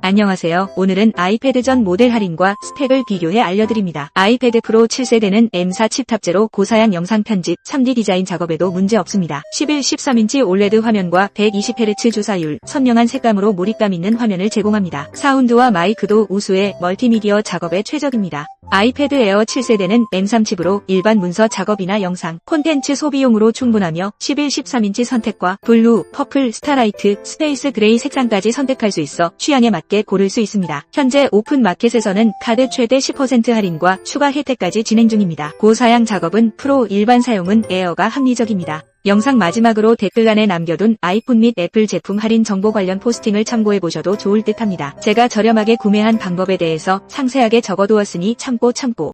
안녕하세요. 오늘은 아이패드 전 모델 할인과 스펙을 비교해 알려드립니다. 아이패드 프로 7세대는 M4 칩 탑재로 고사양 영상 편집, 3D 디자인 작업에도 문제 없습니다. 11, 13인치 OLED 화면과 120Hz 주사율, 선명한 색감으로 몰입감 있는 화면을 제공합니다. 사운드와 마이크도 우수해 멀티미디어 작업에 최적입니다. 아이패드 에어 7세대는 M3 칩으로 일반 문서 작업이나 영상, 콘텐츠 소비용으로 충분하며 11, 13인치 선택과 블루, 퍼플, 스타라이트, 스페이스 그레이 색상까지 선택할 수 있어 취향에 맞게 고를 수 있습니다. 현재 오픈 마켓에서는 카드 최대 10% 할인과 추가 혜택까지 진행 중입니다. 고사양 작업은 프로, 일반 사용은 에어가 합리적입니다. 영상 마지막으로 댓글란에 남겨둔 아이폰 및 애플 제품 할인 정보 관련 포스팅을 참고해 보셔도 좋을 듯 합니다. 제가 저렴하게 구매한 방법에 대해서 상세하게 적어두었으니 참고 참고